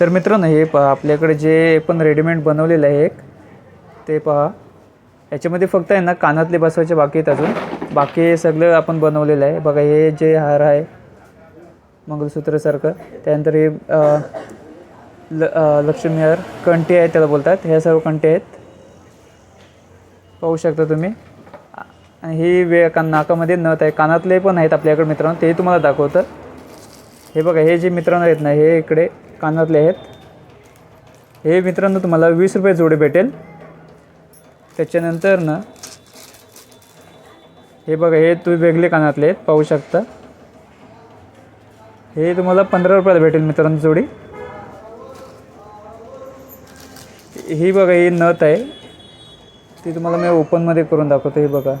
तर मित्रांनो हे पहा आपल्याकडे जे पण रेडीमेड बनवलेलं आहे एक ते पहा. याच्यामध्ये फक्त आहे ना कानातले बसवायचे बाकी आहेत अजून. बाकी सगळं आपण बनवलेलं आहे. बघा हे जे हार आहे मंगलसूत्रसारखं त्यानंतर हे ल लक्ष्मी हार कंठी आहे त्याला बोलतात. ह्या सर्व कंठी आहेत. पाहू शकता तुम्ही. आणि ही वे का नाकामध्ये नथ आहे. कानातले पण आहेत आपल्याकडे मित्रांनो तेही तुम्हाला दाखवतं. हे बघा हे जे मित्रांनो आहेत ना हे इकडे कानातले आहेत. हे मित्रांनो तुम्हाला वीस रुपये जोडे भेटेल. त्याच्यानंतर ना हे बघा हे तुम्ही वेगळे कानातले आहेत पाहू शकता. हे तुम्हाला पंधरा रुपयाला भेटेल मित्रांनो जोडी. ही बघा ही नथ आहे. ती तुम्हाला मी ओपनमध्ये करून दाखवतो हे बघा.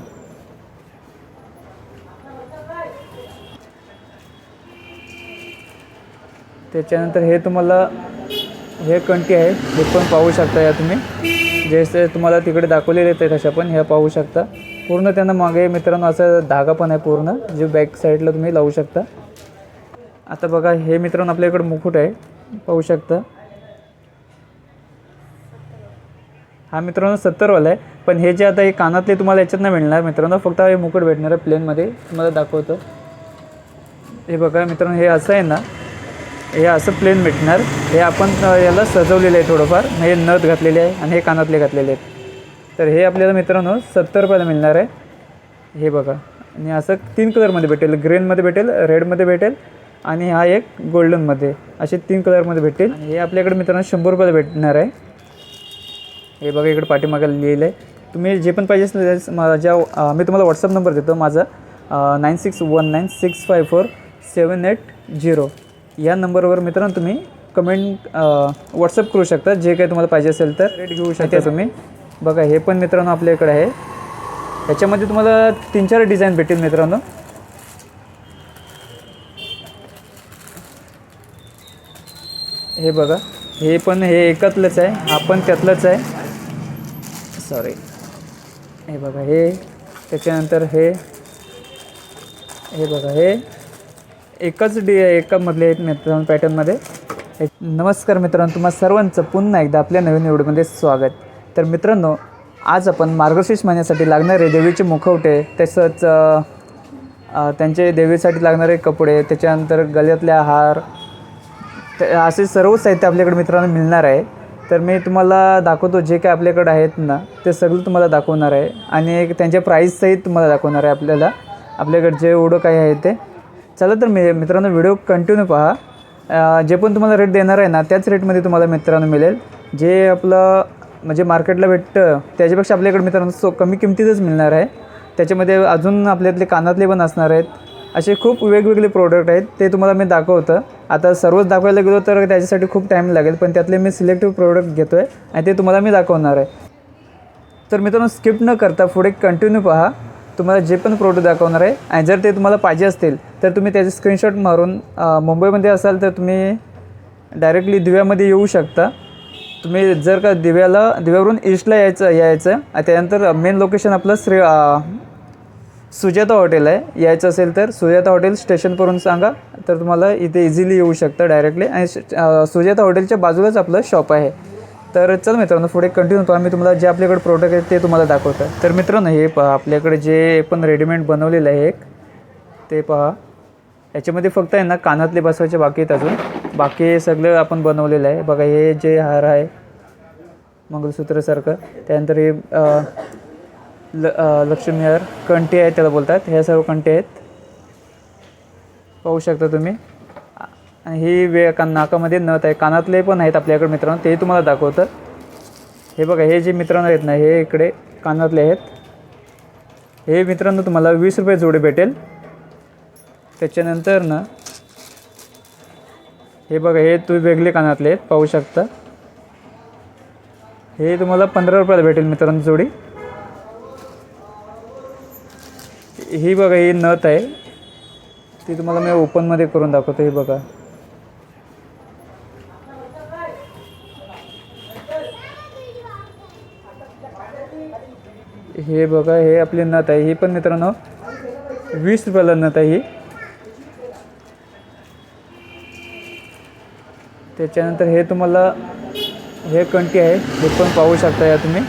त्याच्यानंतर हे तुम्हाला हे कंटी आहे हे पण पाहू शकता या तुम्ही. जसे तुम्हाला तिकडे दाखवलेले आहेत तशा पण ह्या पाहू शकता. पूर्ण त्यांना मागे मित्रांनो असं धागा पण आहे पूर्ण जे बॅक साईडला तुम्ही लावू शकता. आता बघा हे मित्रांनो आपल्याकडे मुकुट आहे पाहू शकता. हा मित्रांनो सत्तरवाला आहे पण हे जे आता हे कानातले तुम्हाला याच्यात नाही मिळणार मित्रांनो फक्त हे मुकुट भेटणार आहे प्लेनमध्ये तुम्हाला दाखवतो. हे बघा मित्रांनो हे असं आहे ना हे असं प्लेन भेटणार हे आपण याला सजवलेलं आहे थोडंफार. हे नथ घातलेले आहे आणि हे कानातले घातलेले आहेत. तर हे आपल्याला मित्रांनो सत्तर रुपयाला मिळणार आहे. हे बघा. आणि असं तीन कलरमध्ये भेटेल. ग्रेनमध्ये भेटेल रेडमध्ये भेटेल आणि हा एक गोल्डनमध्ये असे तीन कलरमध्ये भेटेल आणि हे आपल्याकडे मित्रांनो शंभर रुपयाला भेटणार आहे. हे बघा इकडे पाठीमागे लिहिलं आहे तुम्ही जे पण पाहिजे असेल माझ्या मी तुम्हाला व्हॉट्सअप नंबर देतो. माझा nine six one nine six five four seven eight zero. या नंबरवर मित्रांनो तुम्ही कमेंट व्हॉट्सअप करू शकता. जे काही तुम्हाला पाहिजे असेल तर रेट घेऊ शकता. तुम्ही बघा हे पण मित्रांनो आपल्याकडे आहे. याच्यामध्ये तुम्हाला तीन चार डिझाईन भेटेल मित्रांनो. हे बघा हे पण हे एकतलंच आहे हा पण त्यातलंच आहे. सॉरी हे बघा हे त्याच्यानंतर हे हे बघा हे. एकच डी एकामधले आहेत मित्रांनो पॅटर्नमध्ये. नमस्कार मित्रांनो तुम्हा सर्वांचं पुन्हा एकदा आपल्या नवीन व्हिडिओमध्ये स्वागत. तर मित्रांनो आज आपण मार्गशीर्ष महिन्यासाठी लागणारे देवीचे मुखवटे तसंच त्यांचे देवीसाठी लागणारे कपडे त्याच्यानंतर गळ्यातल्या हार असे सर्व साहित्य आपल्याकडे मित्रांनो मिळणार आहे. तर मी तुम्हाला दाखवतो जे काय आपल्याकडे आहेत ना ते सगळं तुम्हाला दाखवणार आहे. आणि एक त्यांच्या प्राईससहित तुम्हाला दाखवणार आहे आपल्याला. आपल्याकडे जे एवढं काही आहे ते. चला तर मी मित्रांनो व्हिडिओ कंटिन्यू पहा. जे पण तुम्हाला रेट देणार आहे ना त्याच रेटमध्ये तुम्हाला मित्रांनो मिळेल. जे आपलं म्हणजे मार्केटला भेटतं त्याच्यापेक्षा आपल्याकडे मित्रांनो सो कमी किमतीतच मिळणार आहे. त्याच्यामध्ये अजून आपल्यातले कानातले पण असणार आहेत. असे खूप वेगवेगळे प्रोडक्ट आहेत ते तुम्हाला मी दाखवतं. आता सर्वच दाखवायला गेलो तर त्याच्यासाठी खूप टाईम लागेल पण त्यातले मी सिलेक्टिव्ह प्रोडक्ट घेतो आहे आणि ते तुम्हाला मी दाखवणार आहे. तर मित्रांनो स्किप न करता पुढे कंटिन्यू पहा. तुम्हाला जे पण प्रोडक्ट दाखवणार आहे आणि जर ते तुम्हाला पाहिजे असतील तर तुम्ही त्याचे स्क्रीनशॉट मारून मुंबईमध्ये असाल तर तुम्ही डायरेक्टली दिव्यामध्ये येऊ शकता. तुम्ही जर का दिव्याला दिव्यावरून ईस्टला यायचं यायचं आणि त्यानंतर मेन लोकेशन आपलं श्री सुजाता हॉटेल आहे. यायचं असेल तर सुजाता हॉटेल स्टेशनवरून सांगा तर तुम्हाला इथे इझिली येऊ शकतं डायरेक्टली आणि सुजाता हॉटेलच्या बाजूलाच आपलं शॉप आहे. तर चल मित्रांनो पुढे कंटिन्यू होतो आम्ही तुम्हाला जे आपल्याकडे प्रोडक्ट आहेत ते तुम्हाला दाखवतो तर मित्रांनो हे पहा आपल्याकडे जे पण रेडीमेड बनवलेलं आहे एक ते पहा. याच्यामध्ये फक्त आहे ना कानातले बसवायचे बाकी आहेत अजून. बाकी सगळं आपण बनवलेलं आहे. बघा हे जे हार आहे मंगळसूत्रसारखं त्यानंतर हे ल लक्ष्मी हार आहे त्याला बोलतात. ह्या सर्व कंटे आहेत. पाहू शकता तुम्ही. आणि ही वे का नाकामध्ये नथ आहे. कानातले पण आहेत आपल्याकडे मित्रांनो. ते तुम्हाला दाखवतं. हे बघा हे जे मित्रांनो आहेत ना हे इकडे कानातले आहेत. हे मित्रांनो तुम्हाला वीस रुपये जोडे भेटेल. त्याच्यानंतर ना हे बघा हे तुम्ही वेगळे कानातले आहेत पाहू शकता. हे तुम्हाला पंधरा रुपयाला भेटेल मित्रांनो जोडी. ही बघा ही नथ आहे. ती तुम्हाला मी ओपनमध्ये करून दाखवतो. हे बघा. हे बघा हे आपली नथ आहे. ही पण मित्रांनो वीस रुपयाला नथ आहे ही. त्याच्यानंतर हे तुम्हाला हे कंटी आहे. हे पण पाहू शकता या तुम्ही.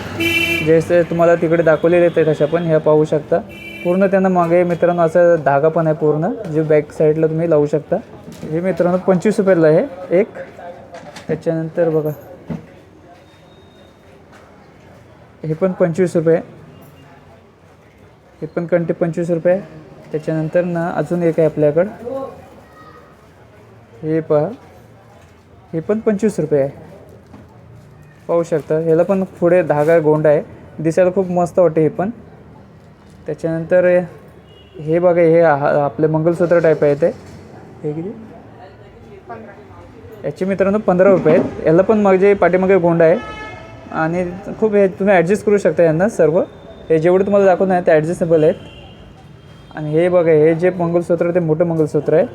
जसे तुम्हाला तिकडे दाखवलेले आहेत तशा पण ह्या पाहू शकता. पूर्ण त्यांना मागे मित्रांनो असं धागा पण आहे पूर्ण जे बॅक साईडला तुम्ही लावू शकता. हे मित्रांनो पंचवीस रुपयाला आहे एक. त्याच्यानंतर बघा. हे पण पंचवीस रुपये. हे पण कंटे पंचवीस रुपये. त्याच्यानंतर ना अजून एक आहे आपल्याकडं. हे पहा. हे पण पंचवीस रुपये आहे. पाहू शकता. ह्याला पण पुढे धागा गोंडा आहे. दिसायला खूप मस्त वाटते हे पण. त्याच्यानंतर हे बघा हे हा- आपले मंगलसूत्र टाईप आहे ते. हे किती? याचे मित्रांनो पंधरा रुपये आहेत. याला पण माझे पाठीमागे गोंडा आहे. आणि खूप हे तुम्ही ॲडजस्ट करू शकता यांना सर्व. हे जेवढे तुम्हाला दाखवत नाही ते ॲडजस्टेबल आहेत. आणि हे बघा हे जे मंगलसूत्र आहे ते मोठं मंगलसूत्र आहे.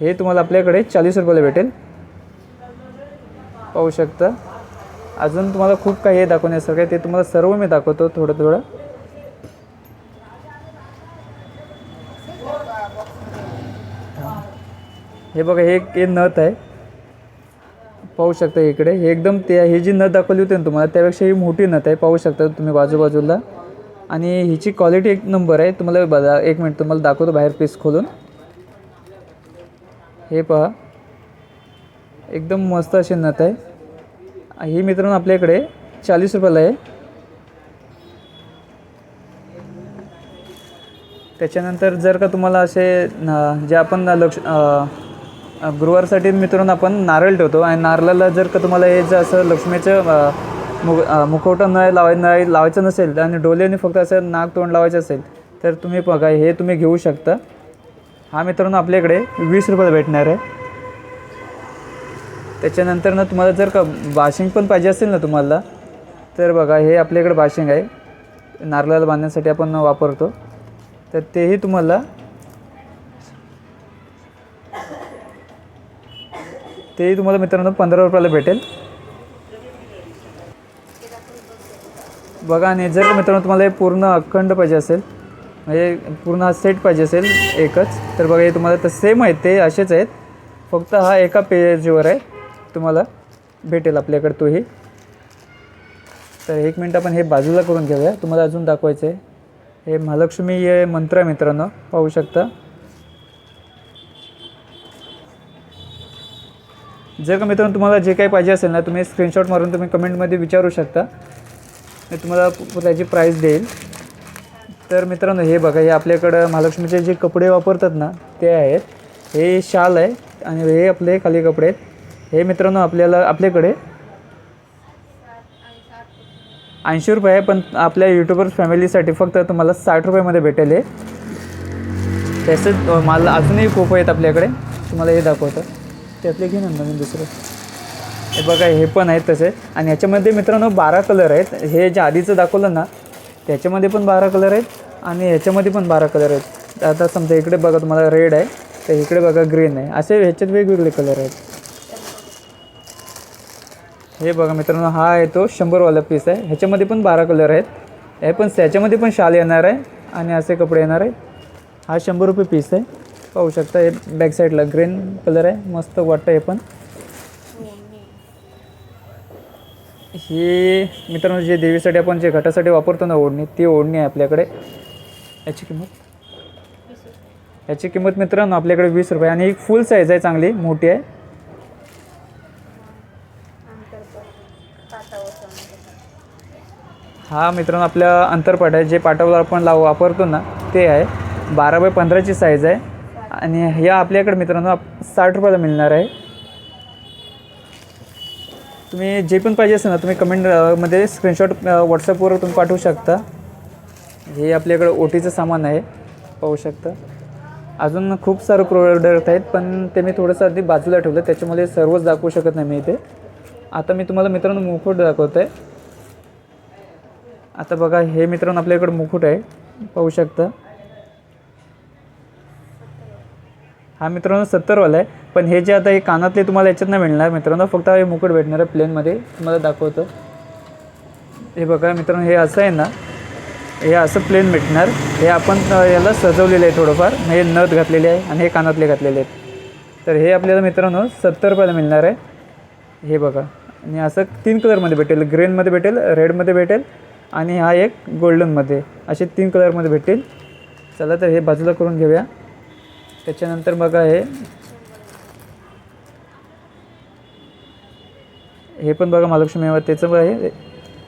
हे तुम्हाला आपल्याकडे चाळीस रुपयाला भेटेल. पाहू शकता. अजून तुम्हाला खूप काही हे दाखवण्यासारखं आहे. ते तुम्हाला सर्व मी दाखवतो थोडं थोडं. हे बघा हे एक हे नथ आहे. पाहू शकता इकडे. हे एकदम ते ही जी नथ दाखवली होती ना तुम्हाला त्यापेक्षा ही मोठी नथ आहे. पाहू शकता तुम्ही बाजूबाजूला. आणि हिची क्वालिटी एक नंबर आहे. तुम्हाला बघा एक मिनिट तुम्हाला दाखवतो बाहेर पीस खोलून. हे पहा. एकदम मस्त अशी नथ आहे. ही मित्रांनो आपल्याकडे चाळीस रुपयाला आहे. त्याच्यानंतर जर का तुम्हाला असे जे आपण लक्ष गुरुवारसाठी मित्रांनो आपण नारळ ठेवतो आणि नारळाला जर का तुम्हाला हे जर असं लक्ष्मीचं अ, मुख अ, मुखवटा न लावाय न लावायचं नसेल आणि डोल्याने फक्त असं नाक तोंड लावायचं असेल तर तुम्ही बघा हे तुम्ही घेऊ शकता. हा मित्रांनो आपल्याकडे वीस रुपयाला भेटणार आहे. त्याच्यानंतर ना तुम्हाला जर का बाशिंग पण पाहिजे असेल ना तुम्हाला तर बघा हे आपल्याकडे बाशिंग आहे. नारळाला बांधण्यासाठी आपण वापरतो. तर तेही तुम्हाला तेही तुम्हाला मित्रांनो पंधरा रुपयाला भेटेल. बघा आणि जर मित्रांनो तुम्हाला हे पूर्ण अखंड पाहिजे असेल म्हणजे पूर्ण हा सेट पाहिजे असेल एकच तर बघा हे तुम्हाला तर सेम आहेत ते असेच आहेत. फक्त हा एका पेजवर आहे. तुम्हाला भेटेल आपल्याकडे तोही. तर एक मिनटं आपण हे बाजूला करून घेऊया. तुम्हाला अजून दाखवायचं आहे हे महालक्ष्मी हे मंत्र आहे मित्रांनो पाहू शकता. जर का मित्रांनो तुम्हाला जे काही पाहिजे असेल ना तुम्ही स्क्रीनशॉट मारून तुम्ही कमेंटमध्ये विचारू शकता. मी तुम्हाला त्याची प्राईस देईल. तर मित्रांनो हे बघा हे आपल्याकडं महालक्ष्मीचे जे कपडे वापरतात ना ते आहेत. हे शाल आहे आणि हे आपले खाली कपडे आहेत. हे मित्रांनो आपल्याला आपल्याकडे ऐंशी रुपये आहे पण आपल्या युट्यूबर फॅमिलीसाठी फक्त तुम्हाला साठ रुपयामध्ये भेटेल हे. तसेच मला अजूनही खूप आहेत आपल्याकडे. तुम्हाला हे दाखवतं. त्यातले घेईन नवीन दुसरं. हे बघा हे पण आहेत तसे. आणि ह्याच्यामध्ये मित्रांनो बारा कलर आहेत. हे जे आधीचं दाखवलं ना त्याच्यामध्ये पण बारा कलर आहेत आणि ह्याच्यामध्ये पण बारा कलर आहेत. आता समजा इकडे बघा तुम्हाला रेड आहे तर इकडे बघा ग्रीन आहे. असे ह्याच्यात वेगवेगळे कलर आहेत. हे बघा मित्रांनो हा आहे तो शंभरवाला पीस आहे. ह्याच्यामध्ये पण बारा कलर आहेत. हे पण ह्याच्यामध्ये पण शाल येणार आहे आणि असे कपडे येणार आहे हा शंभर रुपये पीस आहे. पाहू शकता हे बॅक साईडला ग्रीन कलर आहे. मस्त वाटतं हे पण. ही मित्रांनो जे देवीसाठी आपण जे घटासाठी वापरतो ना ओढणी ती ओढणी आहे आपल्याकडे. याची किंमत? याची किंमत मित्रांनो आपल्याकडे वीस रुपये. आणि ही फुल साईज आहे चांगली मोठी आहे. हा मित्रांनो आपल्या अंतरपाट आहे. जे पाटावर आपण लाव वापरतो ना ते आहे. बारा बाय पंधराची साईज आहे. आणि ह्या आपल्याकडे मित्रांनो साठ रुपयाला मिळणार आहे. तुम्ही जे पण पाहिजे असेल ना तुम्ही कमेंटमध्ये स्क्रीनशॉट व्हॉट्सअपवर तुम्ही पाठवू शकता. हे आपल्याकडे ओटीचं सामान आहे पाहू शकता. अजून खूप सारे प्रोडक्ट आहेत पण ते मी थोडंसं आधी बाजूला ठेवलं त्याच्यामुळे सर्वच दाखवू शकत नाही मी इथे. आता मी तुम्हाला मित्रांनो मुकुट दाखवत. आहे आता बघा हे मित्रांनो आपल्याकडे मुकुट आहे पाहू शकता. हा मित्रांनो सत्तरवाला आहे. पण हे जे आता हे कानातले तुम्हाला याच्यात नाही मिळणार मित्रांनो. फक्त हे मुकुट भेटणार आहे प्लेनमध्ये तुम्हाला दाखवतो. हे बघा मित्रांनो हे असं आहे ना हे असं प्लेन भेटणार. हे आपण याला सजवलेलं आहे थोडंफार. हे नथ घातलेले आहे आणि हे कानातले घातलेले आहेत. तर हे आपल्याला मित्रांनो सत्तर रुपयाला मिळणार आहे. हे बघा. आणि असं तीन कलरमध्ये भेटेल. ग्रेनमध्ये भेटेल रेडमध्ये भेटेल आणि हा एक गोल्डनमध्ये असे तीन कलरमध्ये भेटेल. चला तर हे बाजूला करून घेऊया. त्याच्यानंतर बघा हे हे पण बघा महालक्ष्मी त्याचं बघा हे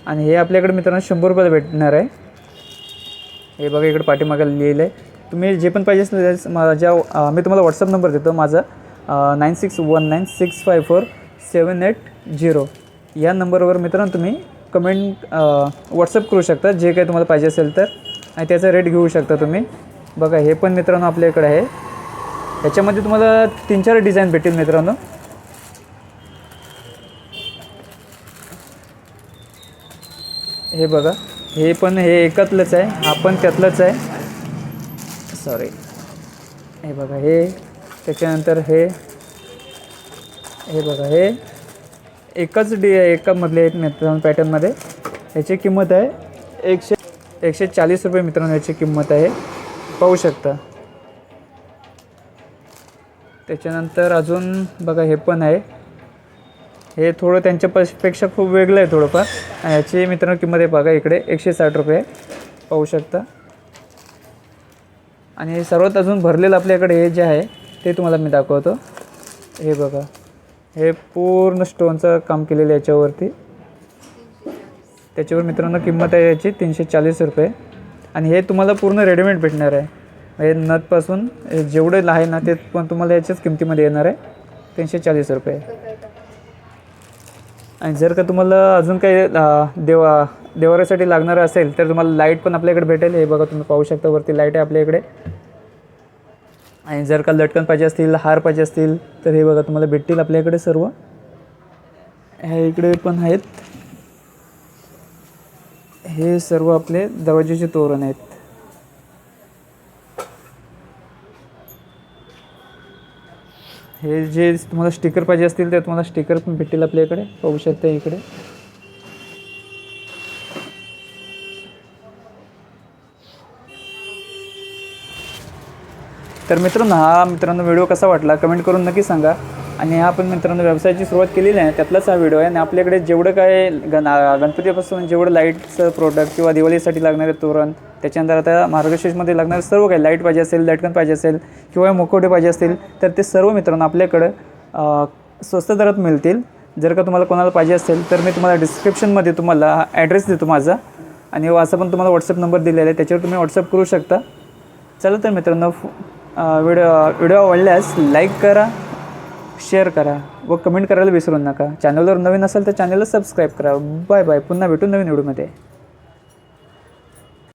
आणि हे आपल्याकडे मित्रांनो शंभर रुपयाला भेटणार आहे. हे बघा इकडे पाठीमागे लिहिलं आहे तुम्ही जे पण पाहिजे असेल माझ्या मी तुम्हाला व्हॉट्सअप नंबर देतो. माझा nine six one nine six five four seven eight zero या नंबरवर मित्रांनो तुम्ही कमेंट व्हॉट्सअप करू शकता. जे काही तुम्हाला पाहिजे असेल तर. आणि त्याचा रेट घेऊ शकता तुम्ही. बघा हे पण मित्रांनो आपल्याकडे आहे. ह्याच्यामध्ये तुम्हाला तीन चार डिझाईन भेटेल मित्रांनो. हे बघा हे पण हे एकातलंच आहे हा पण त्यातलंच आहे. सॉरी हे बघा हे त्याच्यानंतर हे हे बघा हे एकच डी एकामधले आहेत मित्रांनो पॅटर्नमध्ये. याची किंमत आहे एकशे एकशे चाळीस रुपये मित्रांनो याची किंमत आहे. पाहू शकता. त्याच्यानंतर अजून बघा हे पण आहे. हे थोडं त्यांच्या पश- पेक्षा खूप वेगळं आहे थोडंफार. आणि याची मित्रांनो किंमत आहे बघा इकडे एकशे साठ रुपये. पाहू शकता. आणि सर्वात अजून भरलेलं आपल्याकडे हे जे आहे ते तुम्हाला मी दाखवतो. हे बघा. हे पूर्ण स्टोनचं काम केलेलं आहे याच्यावरती. त्याच्यावर मित्रांनो किंमत आहे याची तीनशे चाळीस रुपये. आणि हे तुम्हाला पूर्ण रेडीमेड भेटणार आहे. हे नथपासून जेवढे जेवढं आहे ना ते पण तुम्हाला याच्याच किमतीमध्ये येणार आहे. तीनशे चाळीस रुपये. आणि जर का तुम्हाला अजून काही देवा देवाऱ्यासाठी लागणारं असेल तर तुम्हाला लाइट पण आपल्याकडे भेटेल. हे बघा तुम्ही पाहू शकता वरती लाइट आहे आपल्या इकडे. आणि जर का लटकन पाहिजे असतील हार पाहिजे असतील तर हे बघा तुम्हाला भेटतील आपल्याकडे सर्व. ह्या इकडे पण आहेत. हे सर्व आपले दरवाजेचे तोरण आहेत. हे जे तुम्हाला स्टिकर पाहिजे असतील ते तुम्हाला स्टिकर पण भेटतील आपल्याकडे. पाहू शकता इकडे. तर मित्रांनो हा मित्रांनो व्हिडिओ कसा वाटला? कमेंट करून नक्की सांगा. आणि आपण मित्रांनो व्यवसायाची सुरुवात केलेली आहे त्यातलाच हा व्हिडिओ आहे. आणि आपल्याकडे जेवढं काय गण गणपतीपासून जेवढं लाईटचं प्रोडक्ट किंवा दिवाळीसाठी लागणारे तोरण त्याच्यानंतर आता मार्गशीर्षमध्ये लागणारे सर्व काही लाइट पाहिजे असेल लटकन पाहिजे असेल किंवा मुखवटे पाहिजे असतील तर ते सर्व मित्रांनो आपल्याकडं स्वस्त दरात मिळतील. जर का तुम्हाला कोणाला पाहिजे असेल तर मी तुम्हाला डिस्क्रिप्शनमध्ये तुम्हाला ॲड्रेस देतो माझा. आणि असं पण तुम्हाला व्हॉट्सअप नंबर दिलेला आहे त्याच्यावर तुम्ही व्हॉट्सअप करू शकता. चला तर मित्रांनो फु- व्हिडिओ व्हिडिओ आवडल्यास लाईक करा. शेअर करा व कमेंट करायला विसरू नका. चॅनलवर नवीन असेल तर चॅनलला सबस्क्राईब करा. बाय बाय पुन्हा भेटू नवीन व्हिडिओमध्ये